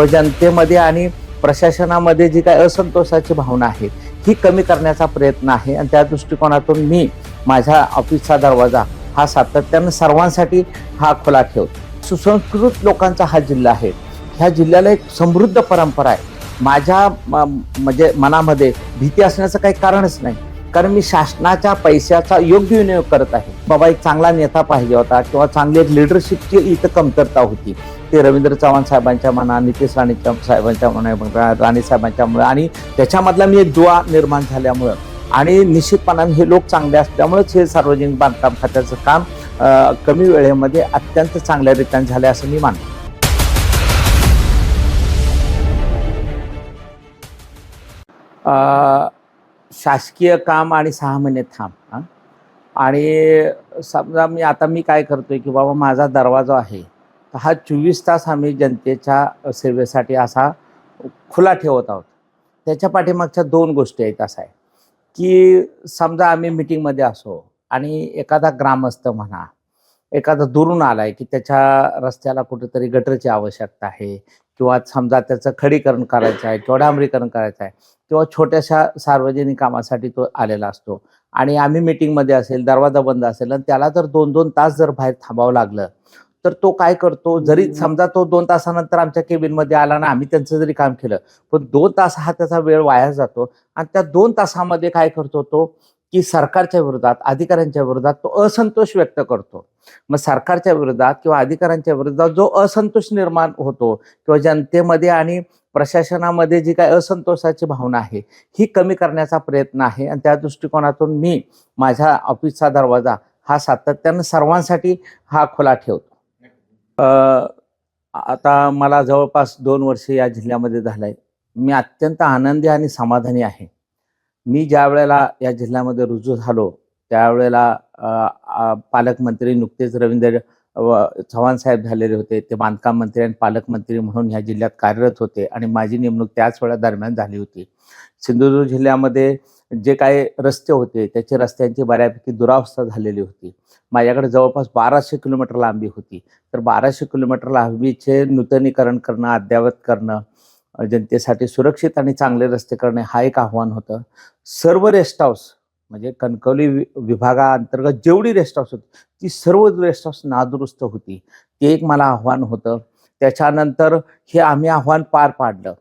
स्वजनतेमध्ये जनतेमध्ये आणि प्रशासनामध्ये जी काही असंतोषाची भावना आहे ही कमी करण्याचा प्रयत्न आहे. आणि त्या दृष्टिकोनातून मी माझ्या ऑफिसचा दरवाजा हा सातत्यानं सर्वांसाठी हा खुला ठेवतो. सुसंस्कृत लोकांचा हा जिल्हा आहे. ह्या जिल्ह्याला एक समृद्ध परंपरा आहे. माझ्या म- म्हणजे मनामध्ये भीती असण्याचं काही कारणच नाही. कारण मी शासनाच्या पैशाचा योग्य विनियोग करत आहे. बाबा एक चांगला नेता पाहिजे होता किंवा चांगली एक लिडरशिपची इथं कमतरता होती. ते रवींद्र चव्हाण साहेबांच्या म्हणा नितेश राणेच्या साहेबांच्या म्हणा राणे साहेबांच्यामुळे आणि त्याच्यामधला मी एक दुवा निर्माण झाल्यामुळं आणि निश्चितपणाने हे लोक चांगले असल्यामुळेच हे सार्वजनिक बांधकाम खात्याचं काम कमी वेळेमध्ये अत्यंत चांगल्या रीतीने झाले असं मी मानतो. शासकीय काम आणि सहा महिने थांब आणि समजा मी आता मी काय करतोय की बाबा माझा दरवाजा आहे हा चोवीस तास आम्ही जनतेच्या सेवेसाठी असा खुला ठेवत आहोत. त्याच्या पाठीमागच्या दोन गोष्टी आहेत असं आहे की समजा आम्ही मिटिंगमध्ये असो आणि एखादा ग्रामस्थ म्हणा एखादा दुरून आलाय की त्याच्या रस्त्याला कुठेतरी गटरची आवश्यकता आहे किंवा समजा त्याचं खडीकरण करायचं आहे किंवा डांबरीकरण करायचं आहे किंवा छोट्याशा सार्वजनिक कामासाठी तो आलेला असतो आणि आम्ही मिटिंगमध्ये असेल दरवाजा बंद असेल आणि त्याला जर दोन दोन तास जर बाहेर थांबावं लागलं तर तो काय करतो? जरी समजा तो दोन तासानंतर आमच्या केबिनमध्ये आला ना आम्ही त्यांचं जरी काम केलं पण दोन तास हा त्याचा वेळ वाया जातो. आणि त्या दोन तासामध्ये काय करतो तो? की सरकारच्या विरोधात अधिकाऱ्यांच्या विरोधात तो असंतोष व्यक्त करतो. मग सरकारच्या विरोधात किंवा अधिकाऱ्यांच्या विरोधात जो असंतोष निर्माण होतो किंवा जनतेमध्ये आणि प्रशासनामध्ये जी काही असंतोषाची भावना आहे ही कमी करण्याचा प्रयत्न आहे. आणि त्या दृष्टिकोनातून मी माझ्या ऑफिसचा दरवाजा हा सातत्यानं सर्वांसाठी हा खुला ठेवतो. आता मला जवळपास दोन वर्ष या जिल्ह्यामध्ये झालं आहे मी अत्यंत आनंदी आणि समाधानी आहे. मी ज्या वेळेला या जिल्ह्यामध्ये रुजू झालो त्यावेळेला पालकमंत्री नुकतेच रवींद्र व चव्हाण साहेब झालेले होते. ते बांधकाम मंत्री आणि पालकमंत्री म्हणून ह्या जिल्ह्यात कार्यरत होते आणि माझी नेमणूक त्याच वेळा दरम्यान झाली होती. सिंधुदुर्ग जिल्ह्यामध्ये जे काय रस्ते होते त्याचे रस्त्यांची बऱ्यापैकी दुरावस्था झालेली होती. माझ्याकडे जवळपास बाराशे किलोमीटर लांबी होती. तर बाराशे किलोमीटर लांबीचे नूतनीकरण करणं अद्ययावत करणं जनतेसाठी सुरक्षित आणि चांगले रस्ते करणे हा एक आव्हान होतं. सर्व रेस्ट हाऊस म्हणजे कणकवली वि- विभागाअंतर्गत जेवढी रेस्ट हाऊस होती ती सर्व रेस्ट हाऊस नादुरुस्त होती. ते एक मला आव्हान होतं. त्याच्यानंतर हे आम्ही आव्हान पार पाडलं.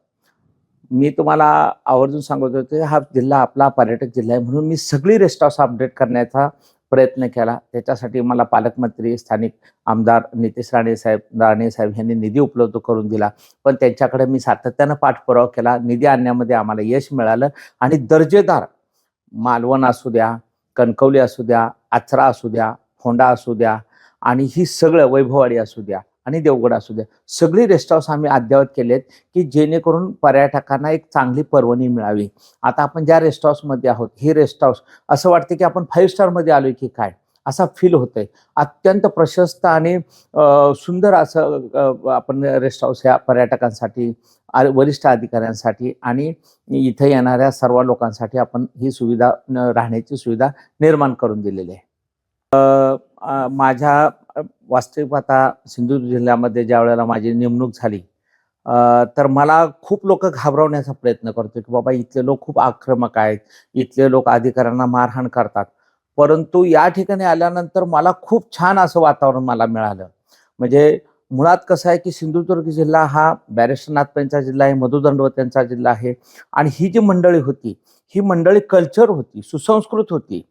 मी तुम्हाला आवर्जून सांगत होते हा जिल्हा आपला पर्यटक जिल्हा आहे म्हणून मी सगळी रेस्ट हाऊस अपडेट करण्याचा प्रयत्न केला. त्याच्यासाठी मला पालकमंत्री स्थानिक आमदार नितेश राणे साहेब राणे साहेब यांनी निधी उपलब्ध करून दिला. पण त्यांच्याकडे मी सातत्यानं पाठपुरावा केला. निधी आणण्यामध्ये आम्हाला यश मिळालं. आणि दर्जेदार मालवण असू द्या कणकवली असू द्या आचरा असू द्या फोंडा असू द्या आणि ही सगळं वैभववाडी असू द्या आणि देवगड असू द्या. सगळी रेस्ट हाऊस आम्ही अद्ययावत केलेत की जेणेकरून पर्यटकांना एक चांगली पर्वणी मिळावी. आता आपण ज्या रेस्ट हाऊसमध्ये आहोत ही रेस्ट हाऊस असं वाटतं की आपण फाईव्ह स्टारमध्ये आलोय की काय? असा फील होतोय. अत्यंत प्रशस्त आणि सुंदर असं आपण रेस्ट हाऊस ह्या पर्यटकांसाठी वरिष्ठ अधिकाऱ्यांसाठी आणि इथे येणाऱ्या सर्व लोकांसाठी आपण ही सुविधा राहण्याची सुविधा निर्माण करून दिलेली आहे. माझ्या वास्तविक आता सिंधुदुर्ग जिल्ह्यामध्ये ज्या वेळेला माझी नेमणूक झाली तर मला खूप लोक घाबरवण्याचा प्रयत्न करतो की बाबा इथले लोक खूप आक्रमक आहेत इथले लोक अधिकाऱ्यांना मारहाण करतात. परंतु या ठिकाणी आल्यानंतर मला खूप छान असं वातावरण मला मिळालं. म्हणजे मुळात कसं आहे की सिंधुदुर्ग जिल्हा हा बॅरिस्टरनाथ यांचा जिल्हा आहे मधुदंडवत यांचा जिल्हा आहे. आणि ही जी मंडळी होती ही मंडळी कल्चर होती सुसंस्कृत होती.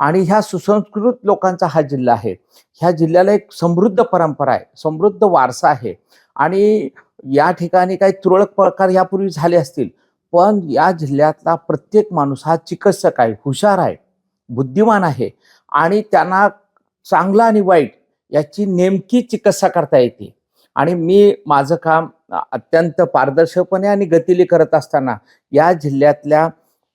आणि ह्या सुसंस्कृत लोकांचा हा जिल्हा आहे. ह्या जिल्ह्याला एक समृद्ध परंपरा आहे. समृद्ध वारसा आहे. आणि या ठिकाणी काही तुरळक प्रकार यापूर्वी झाले असतील पण या जिल्ह्यातला प्रत्येक माणूस हा चिकित्सक आहे हुशार आहे बुद्धिमान आहे आणि त्यांना चांगला आणि वाईट याची नेमकी चिकित्सा करता येते. आणि मी माझं काम अत्यंत पारदर्शकपणे आणि गतीले करत असताना या जिल्ह्यातल्या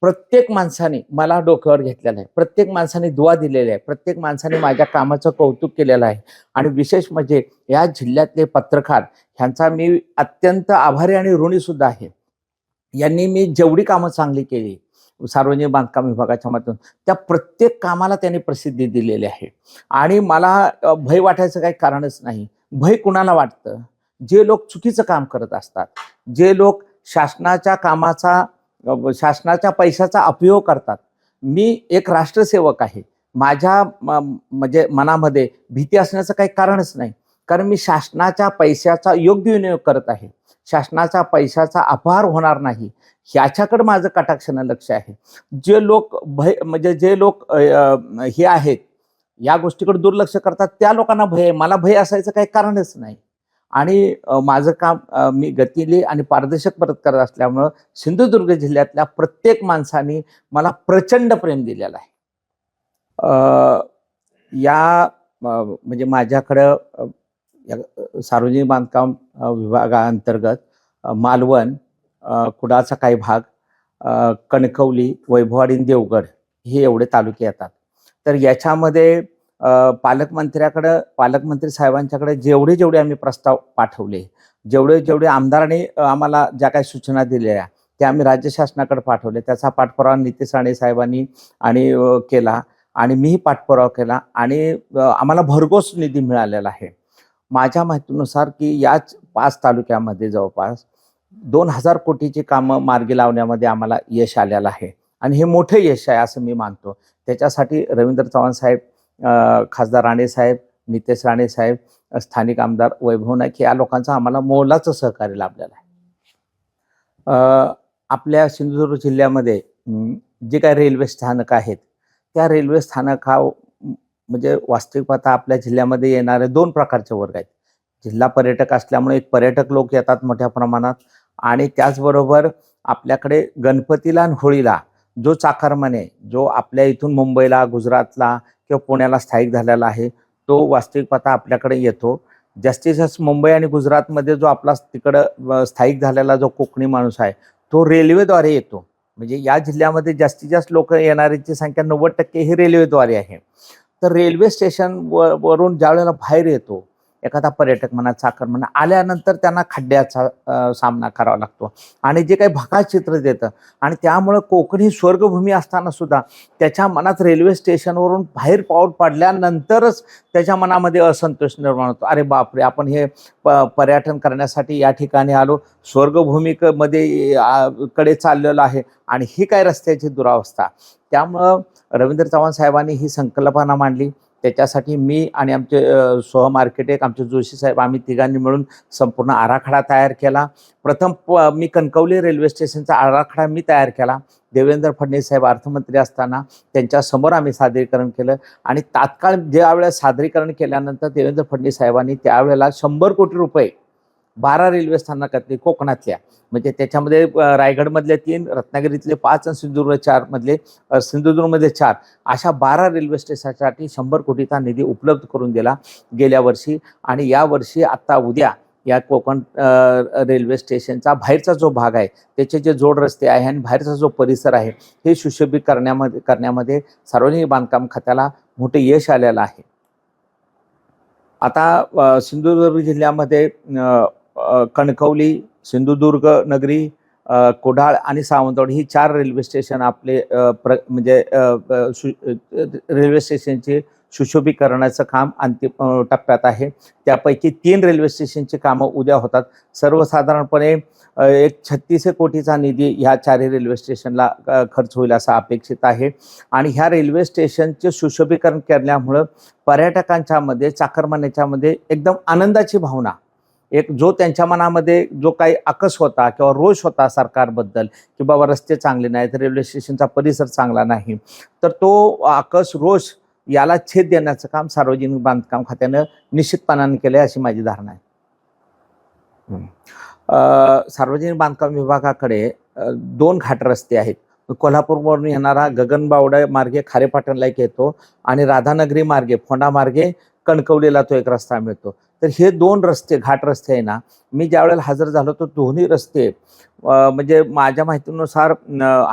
प्रत्येक माणसाने मला डोक्यावर घेतलेलं आहे. प्रत्येक माणसाने दुवा दिलेला आहे. प्रत्येक माणसाने माझ्या कामाचं कौतुक केलेलं आहे. आणि विशेष म्हणजे या जिल्ह्यातले पत्रकार ह्यांचा मी अत्यंत आभारी आणि ऋणी सुद्धा आहे. यांनी मी जेवढी कामं चांगली केली सार्वजनिक बांधकाम विभागाच्या माध्यमातून त्या प्रत्येक कामाला त्यांनी प्रसिद्धी दिलेली आहे. आणि मला भय वाटायचं काही कारणच नाही. भय कुणाला वाटतं? जे लोक चुकीचं काम करत असतात. जे लोक शासनाच्या कामाचा शासनाच्या पैशाचा अपयोग करतात. मी एक राष्ट्रसेवक आहे. माझ्या म- म्हणजे मनामध्ये भीती असण्याचं काही कारणच नाही. कारण मी शासनाच्या पैशाचा योग्य विनियोग करत आहे. शासनाच्या पैशाचा अपहार होणार नाही. ह्याच्याकडे माझं कटाक्षानं लक्ष आहे. जे लोक भय म्हणजे जे लोक हे आहेत या गोष्टीकडे दुर्लक्ष करतात त्या लोकांना भय मला भय असायचं काही कारणच नाही. आणि माझं काम मी गतिले आणि पारदर्शक परत करत असल्यामुळं सिंधुदुर्ग जिल्ह्यातल्या प्रत्येक माणसाने मला प्रचंड प्रेम दिलेलं आहे. या म्हणजे माझ्याकडं या सार्वजनिक बांधकाम विभागाअंतर्गत मालवण कुडाचा काही भाग कणकवली वैभवाडी देवगड हे एवढे तालुके येतात. तर याच्यामध्ये पालकमंत्र्याकडं पालकमंत्री साहेबांच्याकडे जेवढे जेवढे आम्ही प्रस्ताव पाठवले जेवढे जेवढे आमदारांनी आम्हाला ज्या काही सूचना दिलेल्या त्या आम्ही राज्य शासनाकडे पाठवले त्याचा पाठपुरावा नितेश राणे साहेबांनी आणि केला आणि मीही पाठपुरावा केला आणि आम्हाला भरघोस निधी मिळालेला आहे. माझ्या माहितीनुसार की याच पाच तालुक्यामध्ये जवळपास दोन हजार कोटीची कामं मार्गी लावण्यामध्ये आम्हाला यश आलेलं आहे. आणि हे मोठं यश आहे असं मी मानतो. त्याच्यासाठी रवींद्र चव्हाण साहेब खासदार राणे साहेब नितेश राणे साहेब स्थानिक आमदार वैभव नाईक या लोकांचं आम्हाला मोलाचं सहकार्य लाभलेलं आहे. आपल्या सिंधुदुर्ग जिल्ह्यामध्ये जे काही रेल्वे स्थानक आहेत त्या रेल्वे स्थानका म्हणजे वास्तविक पाहता आपल्या जिल्ह्यामध्ये येणारे दोन प्रकारचे वर्ग आहेत. जिल्हा पर्यटक असल्यामुळे एक पर्यटक लोक येतात मोठ्या प्रमाणात आणि त्याचबरोबर आपल्याकडे गणपतीला आणि होळीला जो चाकरमाने जो आपल्या इथून मुंबईला गुजरातला किंवा पुण्याला स्थायिक झालेला आहे तो वास्तविक पाहता आपल्याकडे येतो. जास्तीत जास्त मुंबई आणि गुजरातमध्ये जो आपला तिकडं स्थायिक झालेला जो कोकणी माणूस आहे तो रेल्वेद्वारे येतो. म्हणजे या जिल्ह्यामध्ये जास्तीत जास्त लोक येणाऱ्यांची संख्या नव्वद टक्के ही रेल्वेद्वारे आहे. तर रेल्वे स्टेशन व वरून ज्या वेळेला बाहेर येतो एखादा पर्यटक म्हणा चाकर म्हणा आल्यानंतर त्यांना खड्ड्याचा सामना करावा लागतो. आणि जे काही भकास चित्र देतं. आणि त्यामुळं कोकण ही स्वर्गभूमी असताना सुद्धा त्याच्या मनात रेल्वे स्टेशनवरून बाहेर पाऊल पडल्यानंतरच त्याच्या मनामध्ये असंतोष निर्माण होतो. अरे बापरे! आपण हे प पर्यटन करण्यासाठी या ठिकाणी आलो. स्वर्गभूमीमध्ये कडे चाललेलो आहे. आणि ही काय रस्त्याची दुरावस्था. त्यामुळं रवींद्र चव्हाण साहेबांनी ही संकल्पना मांडली. त्याच्यासाठी मी आणि आमचे अ, मार्केट एक आमचे जोशी साहेब आम्ही तिघांनी मिळून संपूर्ण आराखडा तयार केला. प्रथम प मी कणकवली रेल्वे स्टेशनचा आराखडा मी तयार केला. देवेंद्र फडणवीस साहेब अर्थमंत्री असताना त्यांच्यासमोर आम्ही सादरीकरण केलं. आणि तात्काळ ज्यावेळेला सादरीकरण केल्यानंतर देवेंद्र फडणवीस साहेबांनी त्यावेळेला शंभर कोटी रुपये बारा रेल्वे स्थानकातले कोकणातल्या. म्हणजे त्याच्यामध्ये रायगडमधल्या रायगडमधले तीन रत्नागिरीतले पाच आणि सिंधुदुर्ग चारमधले सिंधुदुर्गमध्ये सिंधुदुर्गमधले चार. अशा बारा रेल्वे स्टेशनसाठी शंभर कोटीचा निधी उपलब्ध करून दिला गेल्या वर्षी. आणि यावर्षी आत्ता उद्या या कोकण रेल्वे स्टेशनचा बाहेरचा जो भाग आहे त्याचे जे जोड रस्ते आहे आणि बाहेरचा जो परिसर आहे हे सुशोभित करण्यामध्ये करण्यामध्ये सार्वजनिक बांधकाम खात्याला मोठे यश आलेलं आहे. आता सिंधुदुर्ग जिल्ह्यामध्ये कणकवली सिंधुदुर्ग नगरी अ, कुडाळ आणि सावंतवाडी ही चार रेल्वे स्टेशन आपले प्र म्हणजे सु रेल्वे स्टेशनचे सुशोभीकरणाचं काम अंतिम टप्प्यात आहे. त्यापैकी तीन रेल्वे स्टेशनची कामं उद्या होतात. सर्वसाधारणपणे एक छत्तीस कोटीचा निधी ह्या चारही रेल्वे स्टेशनला खर्च होईल असा अपेक्षित आहे. आणि ह्या रेल्वे स्टेशनचे सुशोभीकरण केल्यामुळं पर्यटकांच्यामध्ये चाकरमान्याच्यामध्ये एकदम आनंदाची भावना एक जो त्यांच्या मनामध्ये जो काही आकस होता किंवा रोष होता सरकारबद्दल की बाबा रस्ते चांगले नाहीत रेल्वे स्टेशनचा परिसर चांगला नाही तर तो आकस रोष याला छेद देण्याचं काम सार्वजनिक बांधकाम खात्यानं निश्चितपणाने केलं आहे अशी माझी धारणा आहे. सार्वजनिक बांधकाम विभागाकडे दोन घाट रस्ते आहेत. कोल्हापूरवरून येणारा गगनबावडा मार्गे खारेपाटणला एक येतो आणि राधानगरी मार्गे फोंडा मार्गे कणकवलीला तो एक रस्ता मिळतो. तर हे दोन रस्ते घाट रस्ते आहे ना मी ज्या वेळेला हजर झालो तर दोन्ही रस्ते म्हणजे माझ्या माहितीनुसार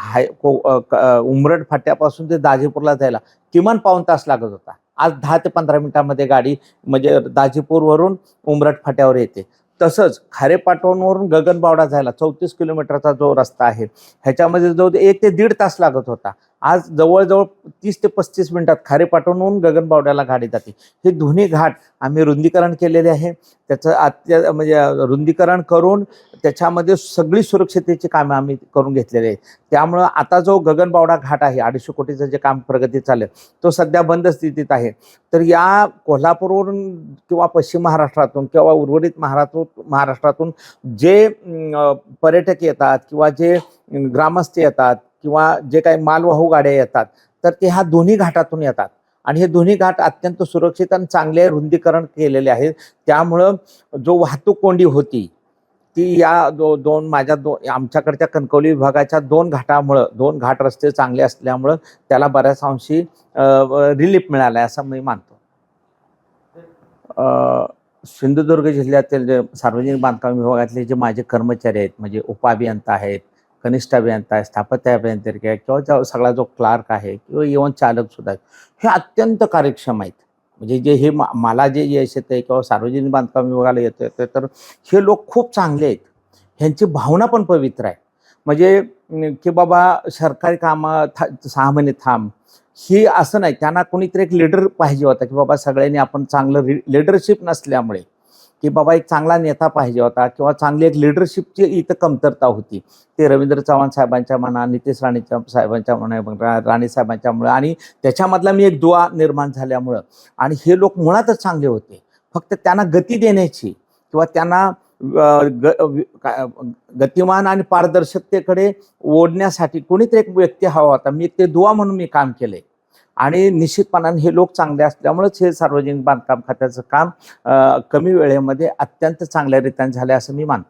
हाय को अ, उमरड फाट्यापासून ते दाजीपूरला जायला किमान पाऊण तास लागत होता. आज दहा ते पंधरा मिनटामध्ये गाडी म्हणजे दाजीपूरवरून उमरट फाट्यावर येते. तसंच खारेपाटणवरून गगनबावडा जायला चौतीस किलोमीटरचा जो रस्ता आहे ह्याच्यामध्ये जो एक ते दीड तास लागत होता. आज जवळजवळ तीस ते पस्तीस मिनिटात खारेपाटणहून गगनबावड्याला गाडी जाते. हे दोन्ही घाट आम्ही रुंदीकरण केलेले आहे. त्याचं आत्या म्हणजे रुंदीकरण करून त्याच्यामध्ये सगळी सुरक्षितेची कामं आम्ही करून घेतलेली आहेत त्यामुळं आता जो गगनबावडा घाट आहे अडीचशे कोटीचं जे काम प्रगती चालेल तो सध्या बंद स्थितीत आहे. तर या कोल्हापूरवरून किंवा पश्चिम महाराष्ट्रातून किंवा उर्वरित महाराष्ट्र महाराष्ट्रातून जे पर्यटक येतात किंवा जे ग्रामस्थ येतात किंवा जे काही मालवाहू गाड्या येतात तर ते ह्या दोन्ही घाटातून येतात. आणि हे दोन्ही घाट अत्यंत सुरक्षित आणि चांगले रुंदीकरण केलेले आहेत. त्यामुळं जो वाहतूक कोंडी होती ती या दो दोन माझ्या दो आमच्याकडच्या कणकवली विभागाच्या दोन घाटामुळं दोन घाट रस्ते चांगले असल्यामुळं त्याला बऱ्याच अंशी रिलीफ मिळाला आहे असं मी मानतो. सिंधुदुर्ग जिल्ह्यातील जे सार्वजनिक बांधकाम विभागातले जे माझे कर्मचारी आहेत म्हणजे उपअभियंता आहेत कनिष्ठ अभियंता आहे स्थापत्य अभियंत्रिका आहे किंवा जो सगळा जो क्लार्क आहे किंवा इवन चालकसुद्धा आहेत हे अत्यंत कार्यक्षम आहेत. म्हणजे जे हे मा- मला जे यश येतं किंवा सार्वजनिक बांधकाम विभागाला येतं येतं तर हे लोक खूप चांगले आहेत. ह्यांची भावना पण पवित्र आहे. म्हणजे की बाबा सरकारी कामं था सहा महिने थांब. ही असं नाही त्यांना कोणीतरी एक लीडर पाहिजे होता की बाबा सगळ्यांनी आपण चांगलं लिडरशिप नसल्यामुळे. की बाबा एक चांगला नेता पाहिजे होता किंवा चांगली एक लिडरशिपची इथं कमतरता होती. ते रवींद्र चव्हाण साहेबांच्या म्हणा नितेश राणेच्या साहेबांच्या म्हणा राणे साहेबांच्यामुळे आणि त्याच्यामधला मी एक दुवा निर्माण झाल्यामुळं. आणि हे लोक मुळातच चांगले होते. फक्त त्यांना गती देण्याची किंवा त्यांना ग- गतिमान आणि पारदर्शकतेकडे ओढण्यासाठी कोणीतरी एक व्यक्ती हवा होता. मी ते दुवा म्हणून मी काम केलंय. आणि निश्चितपणाने हे लोक चांगले असल्यामुळेच हे सार्वजनिक बांधकाम खात्याचं काम कमी वेळेमध्ये अत्यंत चांगल्या रीतीने झाले असं मी मानतो.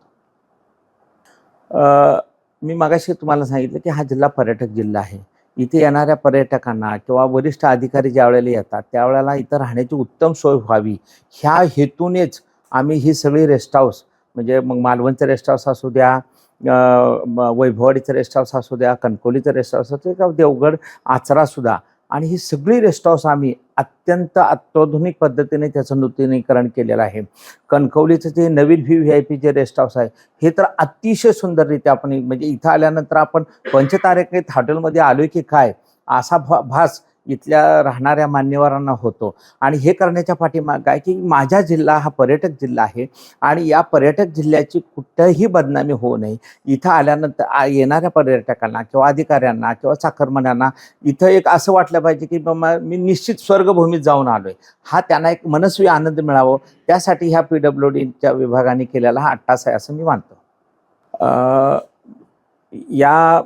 मी मागाशी तुम्हाला सांगितलं की हा जिल्हा पर्यटक जिल्हा आहे. इथे येणाऱ्या पर्यटकांना किंवा वरिष्ठ अधिकारी ज्या वेळेला येतात त्यावेळेला इथं राहण्याची उत्तम सोय व्हावी. ह्या हेतूनेच आम्ही ही सगळी रेस्ट हाऊस म्हणजे मग मालवणचं रेस्ट हाऊस असू द्या वैभववाडीचं रेस्ट हाऊस असू द्या कणकोलीचं रेस्ट हाऊस असू द्या किंवा देवगड आचरासुद्धा आणि ही सगळी रेस्ट हाऊस आम्ही अत्यंत अत्याधुनिक पद्धतीने त्याचं नूतनीकरण केलेलं आहे. कणकवलीचं जे नवीन व्ही व्ही आय पी जे रेस्ट हाऊस आहे हे तर अतिशय सुंदररित्या आपण म्हणजे इथं आल्यानंतर आपण पंचतारकेत हॉटेलमध्ये आलोय की काय? असा भा भास इथल्या राहणाऱ्या मान्यवरांना होतो. आणि हे करण्याच्या पाठीमाग काय की माझा जिल्हा हा पर्यटक जिल्हा आहे आणि या पर्यटक जिल्ह्याची कुठंही बदनामी होऊ नये. इथं आल्यानंतर येणाऱ्या पर्यटकांना किंवा अधिकाऱ्यांना किंवा चाकरमान्यांना इथं एक असं वाटलं पाहिजे की बाबा मी निश्चित स्वर्गभूमीत जाऊन आलो आहे हा त्यांना एक मनस्वी आनंद मिळावं. त्यासाठी ह्या पी डब्ल्यू डीच्या विभागाने केलेला हा अट्टास आहे असं मी मानतो. या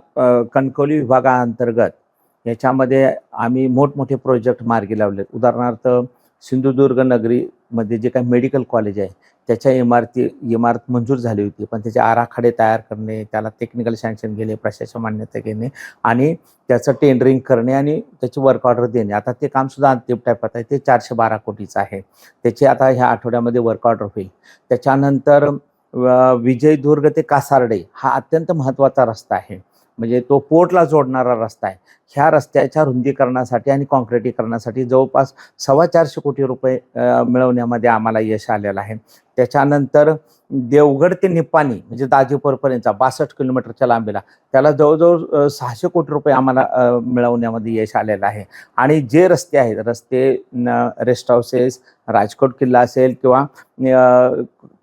कणकवली विभागाअंतर्गत याच्यामध्ये आम्ही मोठमोठे प्रोजेक्ट मार्गी लावलेत. उदाहरणार्थ सिंधुदुर्ग नगरीमध्ये जे काही मेडिकल कॉलेज आहे त्याच्या इमारती इमारत मंजूर झाली होती. पण त्याचे आराखडे तयार करणे त्याला टेक्निकल सँक्शन घेणे प्रशासन मान्यता घेणे आणि त्याचं टेंडरिंग करणे आणि त्याची वर्क ऑर्डर देणे. आता ते कामसुद्धा अंतिम टायपात आहे. ते चारशे बारा कोटीचं आहे. त्याची आता ह्या आठवड्यामध्ये वर्क ऑर्डर होईल. त्याच्यानंतर विजयदुर्ग ते कासारडे हा अत्यंत महत्त्वाचा रस्ता आहे. म्हणजे तो पोर्टला जोडणारा रस्ता आहे. ह्या रस्त्याच्या रुंदीकरणासाठी आणि कॉन्क्रिटीकरणासाठी जवळपास सव्वा चारशे कोटी रुपये मिळवण्यामध्ये आम्हाला यश आलेलं आहे. त्याच्यानंतर देवगड ते निपाणी म्हणजे दाजीपूरपर्यंतचा बासष्ट किलोमीटरच्या लांबीला त्याला जवळजवळ सहाशे कोटी रुपये आम्हाला मिळवण्यामध्ये यश आलेलं आहे. आणि जे रस्ते आहेत रस्ते रेस्ट हाऊसेस राजकोट किल्ला असेल किंवा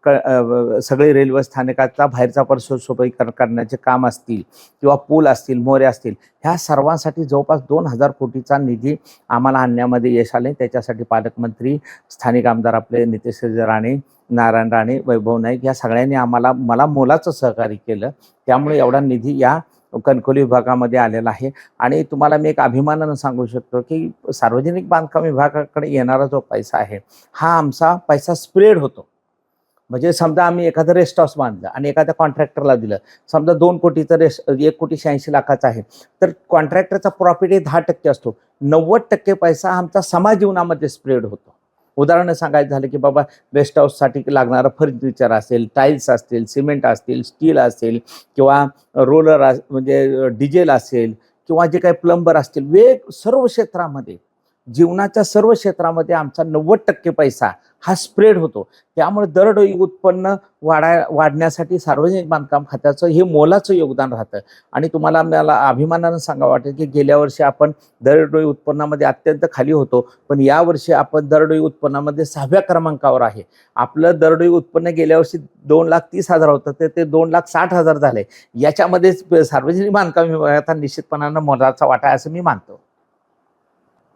सगळे रेल्वे स्थानकाचा बाहेरचा परसो सोपीकरण करण्याचे काम असतील किंवा पूल असतील मोरे असतील ह्या सर्वांसाठी जवळपास दोन हजार कोटीचा निधी आम्हाला आणण्यामध्ये यश आले. त्याच्यासाठी पालकमंत्री स्थानिक आमदार आपले नितेश राणे नारायण राणे वैभव नाईक या सगळ्यांनी आम्हाला मला मोलाचं सहकार्य केलं. त्यामुळे एवढा निधी या कणकोली विभागामध्ये आलेला आहे. आणि तुम्हाला मी एक अभिमानानं सांगू शकतो की सार्वजनिक बांधकाम विभागाकडे येणारा जो पैसा आहे हा आमचा पैसा स्प्रेड होतो. म्हणजे समजा आम्ही एखादं रेस्ट हाऊस बांधलं आणि एखाद्या कॉन्ट्रॅक्टरला दिलं. समजा दोन कोटीचं रेस्ट एक कोटी शहाऐंशी लाखाचं आहे. तर कॉन्ट्रॅक्टरचा प्रॉफिट हे दहा टक्के असतो. नव्वद टक्के पैसा आमचा समाज जीवनामध्ये स्प्रेड होतो. उदाहरणं सांगायचं झालं की बाबा रेस्ट हाऊससाठी लागणारं फर्निचर असेल टाईल्स असतील सिमेंट असतील स्टील असेल किंवा रोलर म्हणजे डिझेल असेल किंवा जे काही प्लंबर असतील वेग सर्व क्षेत्रामध्ये जीवनाच्या सर्व क्षेत्रामध्ये आमचा नव्वद टक्के पैसा हा स्प्रेड होतो. त्यामुळे दरडोई उत्पन्न वाढाय वाढण्यासाठी सार्वजनिक बांधकाम खात्याचं हे मोलाचं योगदान राहतं. आणि तुम्हाला मला अभिमानानं सांगा वाटेल की गेल्या वर्षी आपण दरडोई उत्पन्नामध्ये अत्यंत खाली होतो. पण यावर्षी आपण दरडोई उत्पन्नामध्ये सहाव्या क्रमांकावर आहे. आपलं दरडोई उत्पन्न गेल्या वर्षी दोन लाख तीस हजार होतं तर ते दोन लाख साठ हजार झाले. याच्यामध्येच सार्वजनिक बांधकाम विभागाचा निश्चितपणानं मोलाचा वाटा आहे असं मी मानतो.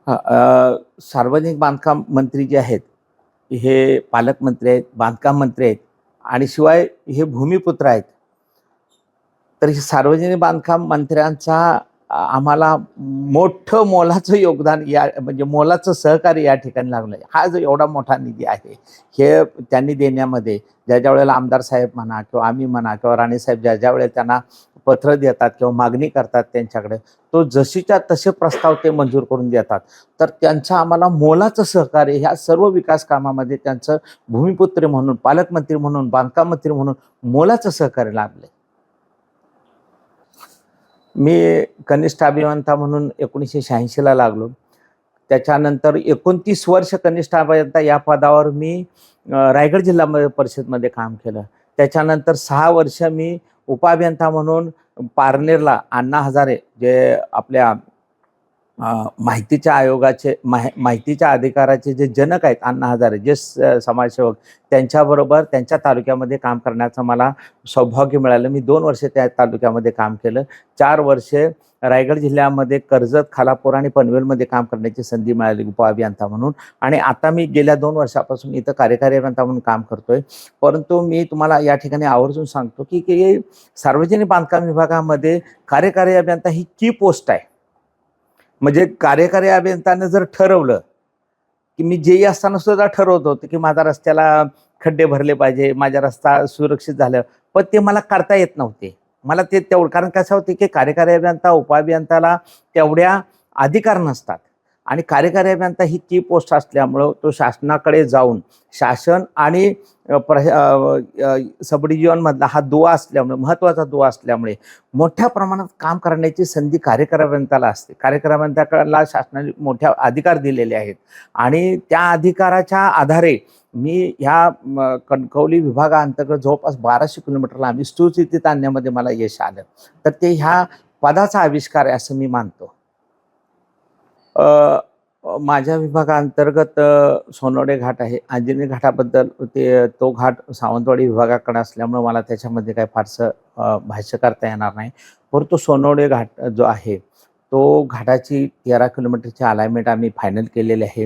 सार्वजनिक बांधकाम मंत्री जे आहेत हे पालकमंत्री आहेत बांधकाम मंत्री आहेत आणि शिवाय हे भूमिपुत्र आहेत. तर हे सार्वजनिक बांधकाम मंत्र्यांचा आम्हाला मोठं मोलाचं योगदान या म्हणजे मोलाचं सहकार्य या ठिकाणी लागलं आहे हा जो एवढा मोठा निधी आहे हे त्यांनी देण्यामध्ये ज्या ज्या वेळेला आमदार साहेब म्हणा किंवा आम्ही म्हणा किंवा राणेसाहेब ज्या ज्या वेळेला त्यांना पत्र देतात किंवा मागणी करतात त्यांच्याकडे तो जशीच्या तसे प्रस्ताव ते मंजूर करून देतात. तर त्यांचं आम्हाला मोलाचं सहकार्य ह्या सर्व विकास कामामध्ये त्यांचं भूमिपुत्र म्हणून पालकमंत्री म्हणून बांधकाम मंत्री म्हणून मोलाचं सहकार्य लाभले मी कनिष्ठ अभियंता म्हणून एकोणीसशे शहाऐंशीला लागलो. त्याच्यानंतर एकोणतीस वर्ष कनिष्ठ अभियंता या पदावर मी रायगड जिल्हा परिषदमध्ये काम केलं. त्याच्यानंतर सहा वर्ष मी उपाभियंता म्हणून पारनेरला अण्णा हजारे जे आपल्या माहितीच्या आयोगाचे माहि माहितीच्या अधिकाराचे जे जनक आहेत अण्णा हजारे जे स- समाजसेवक त्यांच्याबरोबर त्यांच्या तालुक्यामध्ये काम करण्याचं मला सौभाग्य मिळालं. मी दोन वर्षे त्या तालुक्यामध्ये काम केलं. चार वर्षे रायगड जिल्ह्यामध्ये कर्जत खालापूर आणि पनवेलमध्ये काम करण्याची संधी मिळाली उपअभियंता म्हणून. आणि आता मी गेल्या दोन वर्षापासून इथं कार्यकारी अभियंता म्हणून काम करतोय. परंतु मी तुम्हाला या ठिकाणी आवर्जून सांगतो की की सार्वजनिक बांधकाम विभागामध्ये कार्यकारी अभियंता ही की पोस्ट आहे? म्हणजे कार्यकारी अभियंत्यानं जर ठरवलं की मी जेही असताना सुद्धा ठरवत होतं की माझा रस्त्याला खड्डे भरले पाहिजे माझा रस्ता सुरक्षित झालं पण ते मला करता येत नव्हते. मला ते तेवढं कारण कसं होते की कार्यकारी अभियंता उपअभियंताला तेवढ्या अधिकार नसतात. आणि कार्यकारी अभियंता ही ती पोस्ट असल्यामुळं तो शासनाकडे जाऊन शासन आणि प्र सब डिव्हिजनमधला हा दुवा असल्यामुळे महत्त्वाचा दुवा असल्यामुळे मोठ्या प्रमाणात काम करण्याची संधी कार्यकारी असते. कार्यकारी शासनाने मोठ्या अधिकार दिलेले आहेत. आणि त्या अधिकाराच्या आधारे मी ह्या कणकवली विभागाअंतर्गत जवळपास बाराशे किलोमीटरला आम्ही सुस्थितीत आणण्यामध्ये मला यश आलं. तर ते ह्या पदाचा आविष्कार आहे असं मी मानतो. माझ्या विभागाअंतर्गत सोनोडे सोनवडे घाट आहे. अंजनी घाटाबद्दल ते तो घाट सावंतवाडी विभागाकडे असल्यामुळे मला त्याच्यामध्ये काही फारसं भाष्य करता येणार नाही. परंतु सोनवडे घाट जो आहे तो घाटाची तेरा किलोमीटरची अलायमेंट आम्ही फायनल केलेली आहे.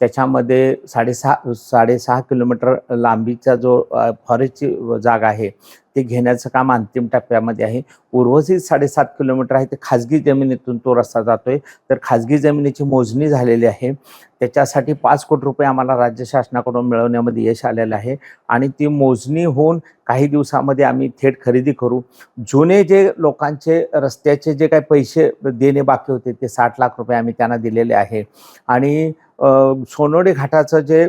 त्याच्यामध्ये साडेसहा साडेसहा किलोमीटर लांबीचा जो फॉरेस्टची जागा आहे ते घेण्याचं काम अंतिम टप्प्यामध्ये आहे. उर्वरित साडेसात किलोमीटर आहे ते खाजगी जमिनीतून तो रस्ता जातोय. तर खाजगी जमिनीची मोजणी झालेली आहे. त्याच्यासाठी पाच कोटी रुपये आम्हाला राज्य शासनाकडून मिळवण्यामध्ये यश आलेलं आहे. आणि ती मोजणी होऊन काही दिवसामध्ये आम्ही थेट खरेदी करू. जुने जे लोकांचे रस्त्याचे जे काही पैसे देणे बाकी होते ते साठ लाख रुपये आम्ही त्यांना दिलेले आहे. आणि सोनोडे घाटाचं जे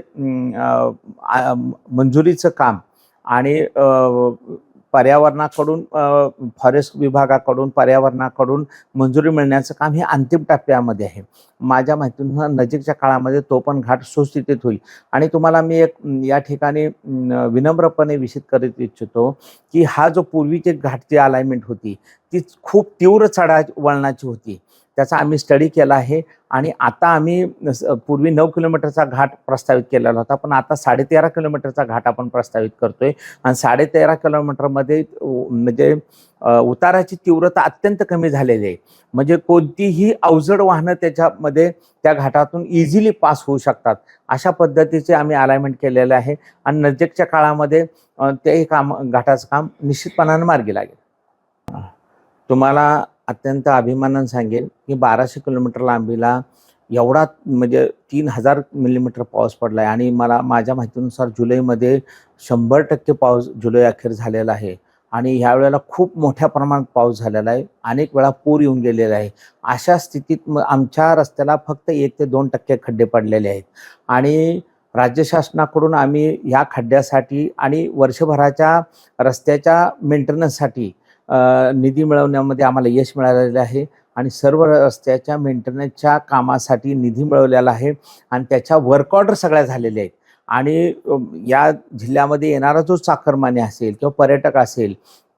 मंजुरीचं काम आणि पर्यावरणाकडून फॉरेस्ट विभागाकडून पर्यावरणाकडून मंजुरी मिळण्याचं काम हे अंतिम टप्प्यामध्ये आहे. माझ्या माहितीनुसार नजीकच्या काळामध्ये तो पण घाट सुस्थितीत होईल. आणि तुम्हाला मी एक या ठिकाणी विनम्रपणे विषित करीत इच्छितो की हा जो पूर्वीचे घाटची अलाइनमेंट होती ती खूप तीव्र चढा वळणाची होती. त्याचा आम्ही स्टडी केला आहे. आणि आता आम्ही स- पूर्वी नऊ किलोमीटरचा घाट प्रस्तावित केलेला होता. पण आता साडेतेरा किलोमीटरचा घाट आपण प्रस्तावित करतोय. आणि साडेतेरा किलोमीटरमध्ये म्हणजे उताराची तीव्रता अत्यंत कमी झालेली आहे. म्हणजे कोणतीही अवजड वाहनं त्याच्यामध्ये त्या घाटातून इझिली पास होऊ शकतात. अशा पद्धतीचे आम्ही अलाइनमेंट केलेले आहे. आणि नजीकच्या काळामध्ये तेही काम घाटाचं काम निश्चितपणानं मार्गी लागेल. तुम्हाला अत्यंत अभिमानानं सांगेल की बाराशे किलोमीटर लांबीला एवढा म्हणजे तीन हजार मिलीमीटर पाऊस पडला आहे आणि मला माझ्या माहितीनुसार जुलैमध्ये शंभर टक्के पाऊस जुलै अखेर झालेला आहे. आणि ह्या वेळेला खूप मोठ्या प्रमाणात पाऊस झालेला आहे. अनेक वेळा पूर येऊन गेलेला आहे. अशा स्थितीत मग आमच्या रस्त्याला फक्त एक ते दोन टक्के खड्डे पडलेले आहेत. आणि राज्य शासनाकडून आम्ही ह्या खड्ड्यासाठी आणि वर्षभराच्या रस्त्याच्या मेंटेनन्ससाठी निधी मिळवण्यामध्ये आम्हाला यश मिळालेलं आहे आणि सर्व रस्त्याच्या मेंटेनन्सच्या कामासाठी निधी मिळवलेला आहे आणि त्याच्या वर्क ऑर्डर सगळ्या झालेल्या आहेत. आणि या जिल्ह्यामध्ये येणारा जो चाकरमानी असेल किंवा पर्यटक असेल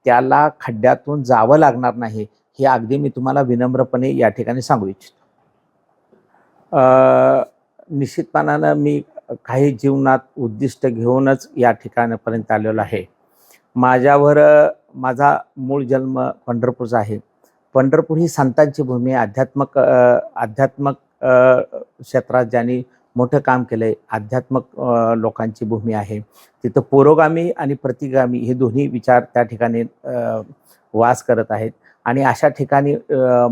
त्याला खड्ड्यातून जावं लागणार नाही हे अगदी मी तुम्हाला विनम्रपणे या ठिकाणी सांगू इच्छितो. निश्चितपणानं मी काही जीवनात उद्दिष्ट घेऊनच या ठिकाणापर्यंत आलेलो आहे. माझ्यावर माझा मूळ जन्म पंढरपूरचा आहे. पंढरपूर ही संतांची भूमी आहे. आध्यात्मक आध्यात्मक क्षेत्रात ज्यांनी मोठं काम केलं आहे आध्यात्मक लोकांची भूमी आहे. तिथं पुरोगामी आणि प्रतिगामी हे दोन्ही विचार त्या ठिकाणी वास करत आहेत. आणि अशा ठिकाणी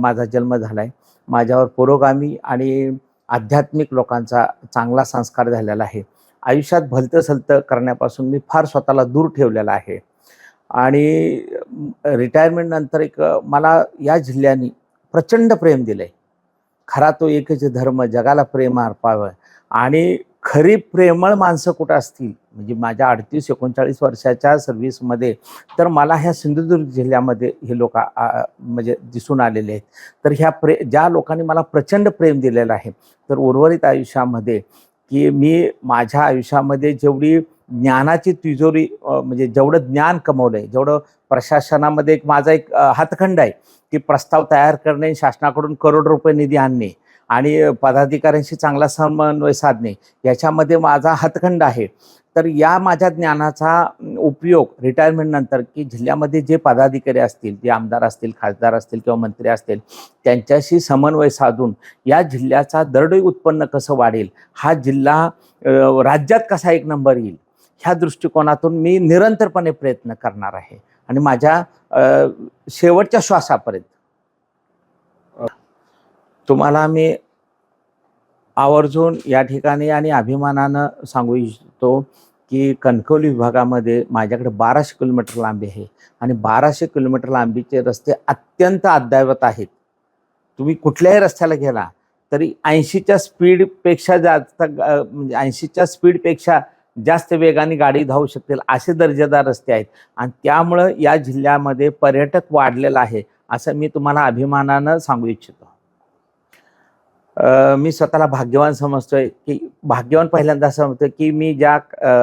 माझा जन्म झाला आहे माझ्यावर पुरोगामी आणि आध्यात्मिक लोकांचा चांगला संस्कार झालेला आहे. आयुष्यात भलतं सलतं करण्यापासून मी फार स्वतःला दूर ठेवलेला आहे. आणि रिटायरमेंटनंतर एक मला या जिल्ह्याने प्रचंड प्रेम दिलं आहे खरा तो एकच धर्म जगाला प्रेम अर्पावं. आणि खरी प्रेमळ माणसं कुठं असतील? म्हणजे माझ्या अडतीस एकोणचाळीस वर्षाच्या सर्व्हिसमध्ये तर मला ह्या सिंधुदुर्ग जिल्ह्यामध्ये हे लोक म्हणजे दिसून आलेले आहेत. तर ह्या प्रे ज्या लोकांनी मला प्रचंड प्रेम दिलेलं आहे तर उर्वरित आयुष्यामध्ये की मी माझ्या आयुष्यामध्ये जेवढी ज्ञानाची तिजोरी म्हणजे जेवढं ज्ञान कमवलं आहे जेवढं प्रशासनामध्ये एक माझा एक हातखंड आहे की प्रस्ताव तयार करणे शासनाकडून करोड रुपये निधी आणणे आणि पदाधिकाऱ्यांशी चांगला समन्वय साधणे याच्यामध्ये माझा हातखंड आहे. तर या माझ्या ज्ञानाचा उपयोग रिटायरमेंट नंतर की जिल्ह्यामध्ये जे पदाधिकारी असतील जे आमदार असतील खासदार असतील किंवा मंत्री असतील त्यांच्याशी समन्वय साधून या जिल्ह्याचा दरडोई उत्पन्न कसं वाढेल हा जिल्हा राज्यात कसा एक नंबर येईल ह्या दृष्टिकोनातून मी निरंतरपणे प्रयत्न करणार आहे. आणि माझ्या शेवटच्या श्वासापर्यंत. तुम्हाला मी आवर्जून या ठिकाणी आणि अभिमानानं सांगू इच्छितो की कणकवली विभागामध्ये माझ्याकडे बाराशे किलोमीटर लांबी आहे आणि बाराशे किलोमीटर लांबीचे रस्ते अत्यंत अद्ययावत आहेत. तुम्ही कुठल्याही रस्त्याला गेला तरी ऐंशीच्या स्पीडपेक्षा जास्त म्हणजे ऐंशीच्या स्पीडपेक्षा जास्त वेगाने गाडी धावू शकतील असे दर्जेदार रस्ते आहेत. आणि त्यामुळं या जिल्ह्यामध्ये पर्यटक वाढलेला आहे असं मी तुम्हाला अभिमानानं सांगू इच्छितो. मी स्वतःला भाग्यवान समजतोय की भाग्यवान पहिल्यांदा समजतोय की मी ज्या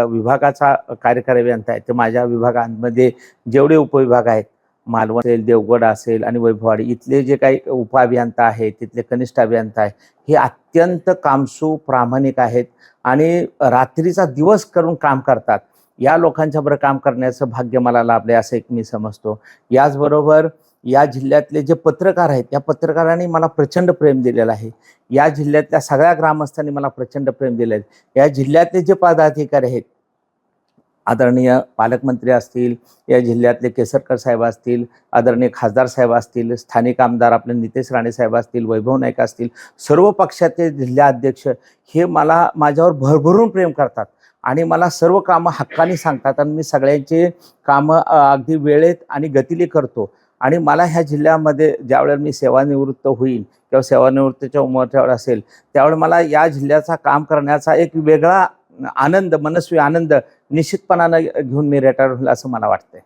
विभागाचा कार्यकारी अभियंता आहे ते माझ्या विभागांमध्ये जेवढे उपविभाग आहेत मालवण असेल देवगड असेल आणि वैभववाडी इथले जे काही उपअभियंता आहेत तिथले कनिष्ठ अभियंता आहेत हे अत्यंत कामसू प्रामाणिक आहेत आणि रात्रीचा दिवस करून काम करतात. या लोकांच्याबरोबर काम करण्याचं भाग्य मला लाभले असं एक मी समजतो. याचबरोबर या जिल्ह्यातले जे पत्रकार आहेत त्या पत्रकारांनी मला प्रचंड प्रेम दिलेलं आहे. या जिल्ह्यातल्या सगळ्या ग्रामस्थांनी मला प्रचंड प्रेम दिले आहे. या जिल्ह्यातले जे पदाधिकारी आहेत आदरणीय पालकमंत्री असतील या जिल्ह्यातले केसरकर साहेब असतील आदरणीय खासदार साहेब असतील स्थानिक आमदार आपले नितेश राणे साहेब असतील वैभव नाईक असतील सर्व पक्षाचे जिल्हाध्यक्ष हे मला माझ्यावर भरभरून प्रेम करतात आणि मला सर्व कामं हक्काने सांगतात आणि मी सगळ्यांचे कामं अगदी वेळेत आणि गतीने करतो. आणि मला ह्या जिल्ह्यामध्ये ज्यावेळेला मी सेवानिवृत्त होईल किंवा सेवानिवृत्तीच्या उमरच्यावर असेल त्यावेळेला मला या जिल्ह्याचा काम करण्याचा एक वेगळा आनंद मनस्वी आनंद निश्चितपणानं घेऊन मी रिटायर होईल असं मला वाटतंय.